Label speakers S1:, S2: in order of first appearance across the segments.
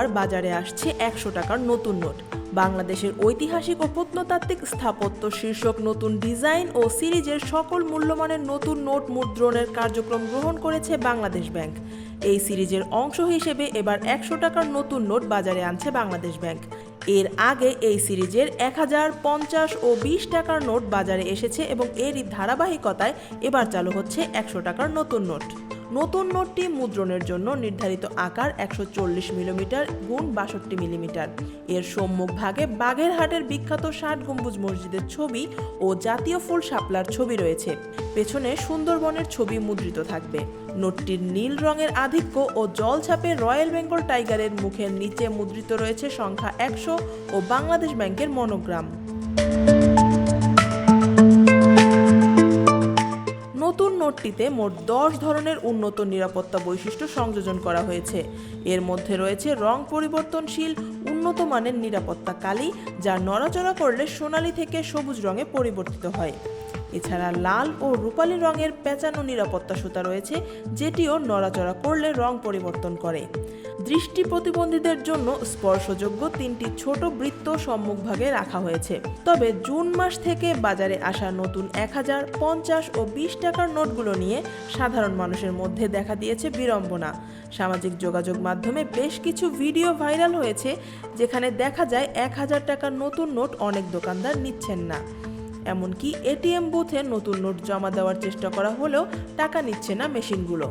S1: এবার বাজারে আসছে একশো টাকার নতুন নোট। বাংলাদেশের ঐতিহাসিক ও প্রত্নতাত্ত্বিক স্থাপত্য শীর্ষক নতুন ডিজাইন ও সিরিজের সকল মূল্যমানের নতুন নোট মুদ্রণের কার্যক্রম গ্রহণ করেছে বাংলাদেশ ব্যাংক। এই সিরিজের অংশ হিসেবে এবার একশো টাকার নতুন নোট বাজারে আনছে বাংলাদেশ ব্যাংক। এর আগে এই সিরিজের এক হাজার পঞ্চাশ ও বিশ টাকার নোট বাজারে এসেছে এবং এরই ধারাবাহিকতায় এবার চালু হচ্ছে একশো টাকার নতুন নোট। নতুন নোটটি মুদ্রণের জন্য নির্ধারিত আকার একশো চল্লিশ মিলিমিটার গুণ বাষট্টি মিলিমিটার। এর সম্মুখ ভাগে বাগেরহাটের বিখ্যাত ষাট গম্বুজ মসজিদের ছবি ও জাতীয় ফুল শাপলার ছবি রয়েছে। পেছনে সুন্দরবনের ছবি মুদ্রিত থাকবে। নোটটির নীল রঙের আধিক্য ও জল ছাপে রয়্যাল বেঙ্গল টাইগারের মুখের নিচে মুদ্রিত রয়েছে সংখ্যা একশো ও বাংলাদেশ ব্যাংকের মনোগ্রাম। নোটটিতে মোট দশ ধরনের উন্নত নিরাপত্তা বৈশিষ্ট্য সংযোজন করা হয়েছে। এর মধ্যে রয়েছে রং পরিবর্তনশীল, উন্নত মানের নিরাপত্তা কালি যা নড়াচড়া করলে সোনালি থেকে সবুজ রঙে পরিবর্তিত হয়। এছাড়া লাল ও রূপালি রঙের পেঁচানো নিরাপত্তা সুতা রয়েছে, যেটিও নড়াচড়া করলে রং পরিবর্তন করে। দৃষ্টি প্রতিবন্ধীদের জন্য স্পর্শযোগ্য তিনটি ছোট বৃত্ত সম্মুখভাগে রাখা হয়েছে। তবে জুন মাস থেকে বাজারে আসা নতুন এক হাজার পঞ্চাশ ও বিশ টাকার নোটগুলো নিয়ে সাধারণ মানুষের মধ্যে দেখা দিয়েছে বিড়ম্বনা। সামাজিক যোগাযোগ মাধ্যমে বেশ কিছু ভিডিও ভাইরাল হয়েছে, যেখানে দেখা যায় এক হাজার টাকার নতুন নোট অনেক দোকানদার নিচ্ছেন না। এমনকি এটিএম বুথে নতুন নোট জমা দেওয়ার চেষ্টা করা হলেও টাকা নিচ্ছে না মেশিনগুলো।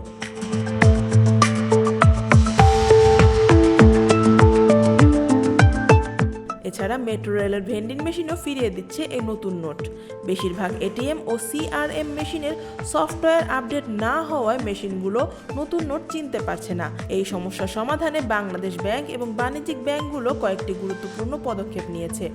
S1: এছাড়া মেট্রো রেলের ভেন্ডিং মেশিনও ফিরিয়ে দিচ্ছে এই নতুন নোট। বেশিরভাগ এটিএম ও সিআরএম মেশিনের সফটওয়্যার আপডেট না হওয়ায় মেশিনগুলো নতুন নোট চিনতে পারছে না। এই সমস্যা সমাধানে বাংলাদেশ ব্যাংক এবং বাণিজ্যিক ব্যাংকগুলো কয়েকটি গুরুত্বপূর্ণ পদক্ষেপ নিয়েছে।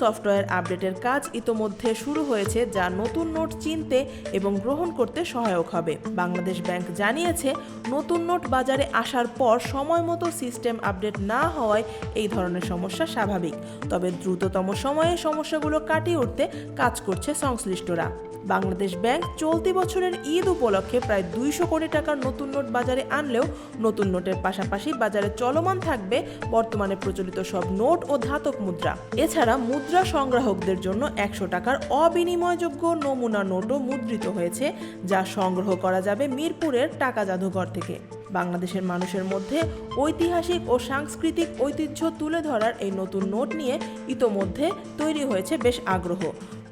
S1: সফটওয়্যার আপডেটের কাজ ইতোমধ্যে শুরু হয়েছে, যা নতুন নোট চিনতে এবং গ্রহণ করতে সহায়ক হবে। বাংলাদেশ ব্যাংক জানিয়েছে, নতুন নোট বাজারে আসার পর সময় মতো সিস্টেম আপডেট না হওয়ায় এই ধরনের সমস্যা স্বাভাবিক। তবে দ্রুততম সময়ে সমস্যাগুলো কাটিয়ে উঠতে কাজ করছে সংশ্লিষ্টরা। বাংলাদেশ ব্যাংক চলতি বছরের ঈদ উপলক্ষে প্রায় দুইশো কোটি টাকার নতুন নোট বাজারে আনলেও নতুন নোটের পাশাপাশি বাজারে চলমান থাকবে বর্তমানে প্রচলিত সব নোট ও ধাতব মুদ্রা। এছাড়া মুদ্রা সংগ্রাহকদের জন্য একশো টাকার অবিনিময়যোগ্য নমুনা নোটও মুদ্রিত হয়েছে, যা সংগ্রহ করা যাবে মিরপুরের টাকা জাদুঘর থেকে। বাংলাদেশের মানুষের মধ্যে ঐতিহাসিক ও সাংস্কৃতিক ঐতিহ্য তুলে ধরার এই নতুন নোট নিয়ে ইতোমধ্যে তৈরি হয়েছে বেশ আগ্রহ।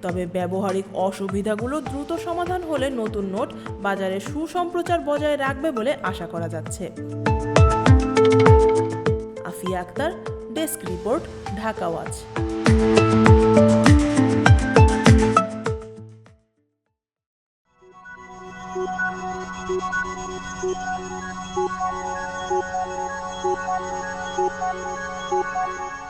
S1: তবে ব্যবহারিক অসুবিধাগুলো দ্রুত সমাধান হলে নতুন নোট বাজারে সুসম্প্রচার বজায় রাখবে বলে আশা করা যাচ্ছে Afia Akter, desk report, Dhaka watch
S2: Thank you.